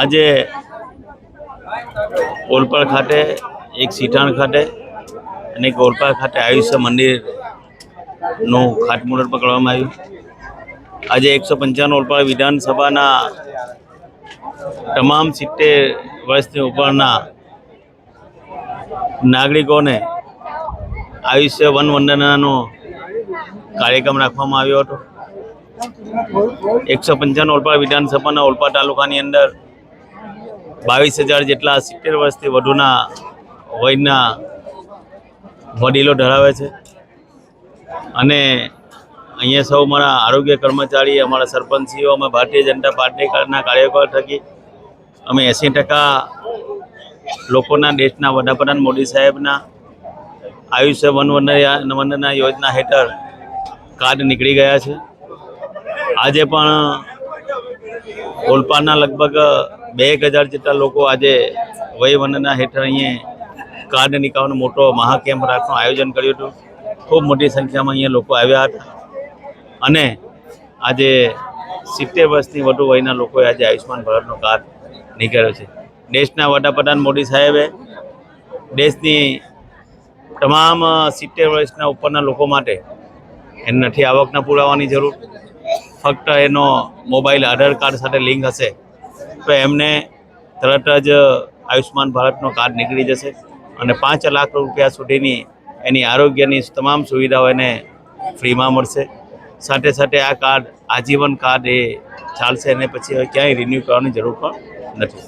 આજે ઓલપાડ ખાતે, એક સીટાણ ખાતે અને એક ઓલપાડ ખાતે આયુષ્ય મંદિરનું ખાતમુહૂર્ત પકડવામાં આવ્યું. આજે એકસો પંચાવન ઓલપાડ વિધાનસભાના તમામ સિત્તેર વર્ષની ઉપરના નાગરિકોને આયુષ્ય વન વંદનાનો કાર્યક્રમ રાખવામાં આવ્યો હતો. એકસો પંચાવન ઓલપાડ વિધાનસભાના ઓલપાડ તાલુકાની અંદર બાવીસ હજાર જેટલા સિત્તેર વર્ષથી વધુના વયના વડીલો ધરાવે છે. અને અહીંયા સૌ મારા આરોગ્ય કર્મચારી, અમારા સરપંચીઓ, અમે ભારતીય જનતા પાર્ટીના કાર્યકર થકી અમે એંસી ટકા લોકોના દેશના વડાપ્રધાન મોદી સાહેબના આયુષ્ય વન વંદના યોજના હેઠળ કાર્ડ નીકળી ગયા છે. આજે પણ ઓલપાડના લગભગ બે એક હજાર જેટલા લોકો આજે વય વનના હેઠળ અહીંયા કાર્ડ નીકાળવાનો મોટો મહાકેમ્પ રાખવાનું આયોજન કર્યું હતું. ખૂબ મોટી સંખ્યામાં અહીંયા લોકો આવ્યા હતા. અને આજે સિત્તેર વર્ષની વધુ વયના લોકોએ આજે આયુષ્યમાન ભારતનો કાર્ડ નીકળ્યો છે. દેશના વડાપ્રધાન મોદી સાહેબે દેશની તમામ સિત્તેર વર્ષના ઉપરના લોકો માટે એને નથી આવકના પુરાવાની જરૂર ફક્ત એનો મોબાઈલ આધાર કાર્ડ સાથે લિંક હશે, તો એમને તરત જ આયુષ્માન ભારતનો કાર્ડ નીકળી જશે અને પાંચ લાખ રૂપિયા સુધીની એની આરોગ્યની તમામ સુવિધાઓ એને ફ્રીમાં મળશે. સાથે સાથે આ કાર્ડ આજીવન કાર્ડ એ ચાલશે અને પછી હવે ક્યાંય રિન્યૂ કરવાની જરૂર પણ નથી.